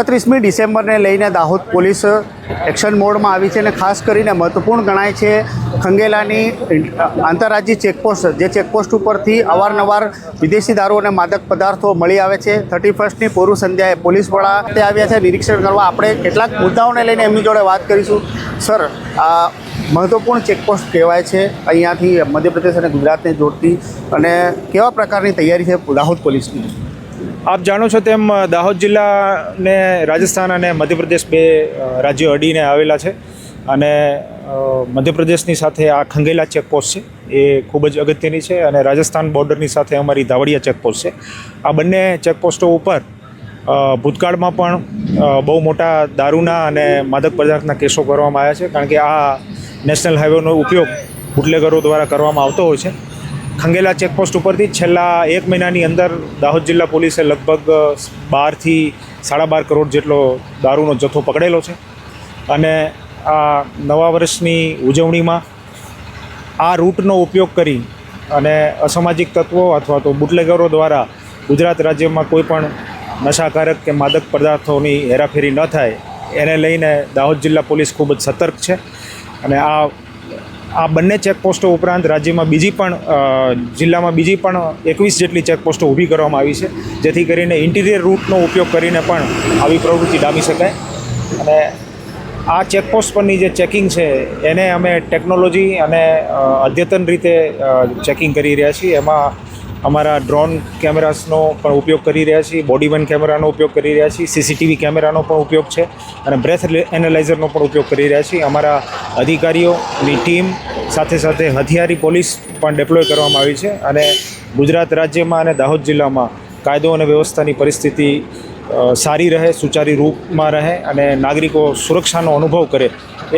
એકત્રીસમી ડિસેમ્બરને લઈને Dahod police action મોડમાં આવી છે અને ખાસ કરીને મહત્વપૂર્ણ ગણાય છે ખંગેલાની આંતરરાજ્ય ચેકપોસ્ટ, જે ચેકપોસ્ટ ઉપરથી અવારનવાર વિદેશી દારૂ અને માદક પદાર્થો મળી આવે છે. થર્ટી ફર્સ્ટની પૂર્વ સંધ્યાએ પોલીસ વડા તે આવ્યા છે. નિરીક્ષણ કરવા આપણે કેટલાક મુદ્દાઓને લઈને એમની જોડે વાત કરીશું. સર, આ મહત્વપૂર્ણ ચેકપોસ્ટ કહેવાય છે. અહીંયાથી મધ્યપ્રદેશ અને ગુજરાતને જોડતી અને કેવા પ્રકારની તૈયારી છે દાહોદ પોલીસની? આપ જાણો છો તેમ દાહોદ જિલ્લાને રાજસ્થાન અને મધ્યપ્રદેશ બે રાજ્યો અડીને આવેલા છે અને મધ્યપ્રદેશની સાથે આ ખંગેલા ચેકપોસ્ટ છે. એ ખૂબ જ અગત્યની છે અને રાજસ્થાન બોર્ડરની સાથે અમારી ધાવડિયા ચેકપોસ્ટ છે. આ બંને ચેકપોસ્ટો ઉપર ભૂતકાળમાં પણ બહુ મોટા દારૂના અને માદક પદાર્થના કેસો કરવામાં આવ્યા છે. કારણ કે આ નેશનલ હાઈવેનો ઉપયોગ બુટલેગરો દ્વારા કરવામાં આવતો હોય છે. ખંગેલા ચેકપોસ્ટ ઉપરથી છેલ્લા એક મહિનાની અંદર દાહોદ જિલ્લા પોલીસે લગભગ બારથી સાડા બાર કરોડ જેટલો દારૂનો જથ્થો પકડેલો છે. અને આ નવા વર્ષની ઉજવણીમાં આ રૂટનો ઉપયોગ કરી અને અસામાજિક તત્વો અથવા તો બુટલેગરો દ્વારા ગુજરાત રાજ્યમાં કોઈ પણ નશાકારક કે માદક પદાર્થોની હેરાફેરી ન થાય, એને લઈને દાહોદ જિલ્લા પોલીસ ખૂબ જ સતર્ક છે. અને આ આ બંને ચેકપોસ્ટો ઉપરાંત રાજ્યમાં બીજી પણ જિલ્લામાં બીજી પણ એકવીસ જેટલી ચેકપોસ્ટો ઊભી કરવામાં આવી છે, જેથી કરીને ઇન્ટિરિયર રૂટનો ઉપયોગ કરીને પણ આવી પ્રવૃત્તિ ડામી શકાય. અને આ ચેકપોસ્ટ પરની જે ચેકિંગ છે, એને અમે ટેકનોલોજી અને અદ્યતન રીતે ચેકિંગ કરી રહ્યા છીએ. એમાં અમારા ડ્રોન કેમેરાસનો પણ ઉપયોગ કરી રહ્યા છીએ, બોડી વન કેમેરાનો ઉપયોગ કરી રહ્યા છીએ, સીસીટીવી કેમેરાનો પણ ઉપયોગ છે, અને બ્રેથ એનાલાઇઝરનો પણ ઉપયોગ કરી રહ્યા છીએ. અમારા અધિકારીઓની ટીમ, સાથે સાથે હથિયારી પોલીસ પણ ડેપ્લોય કરવામાં આવી છે અને ગુજરાત રાજ્યમાં અને દાહોદ જિલ્લામાં કાયદો અને વ્યવસ્થાની પરિસ્થિતિ સારી રહે, સુચારી રૂપમાં રહે અને નાગરિકો સુરક્ષાનો અનુભવ કરે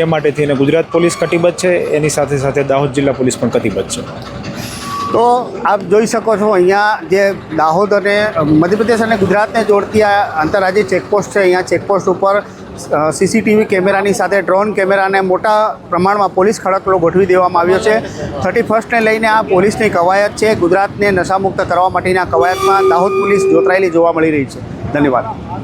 એ માટે થઈને ગુજરાત પોલીસ કટિબદ્ધ છે. એની સાથે સાથે દાહોદ જિલ્લા પોલીસ પણ કટિબદ્ધ છે. તો આપ જોઈ શકો છો અહીંયા જે દાહોદ અને મધ્યપ્રદેશ અને ગુજરાતને જોડતી આ આંતરરાજ્ય ચેકપોસ્ટ છે, અહીંયા ચેકપોસ્ટ ઉપર સીસીટીવી કેમેરાની સાથે, ડ્રોન કેમેરાને મોટા પ્રમાણમાં પોલીસ ખડકલો ગોઠવી દેવામાં આવ્યો છે. થર્ટી ફર્સ્ટને લઈને આ પોલીસની કવાયત છે. ગુજરાતને નશામુક્ત કરવા માટેની આ કવાયતમાં દાહોદ પોલીસ જોતરાયેલી જોવા મળી રહી છે. ધન્યવાદ.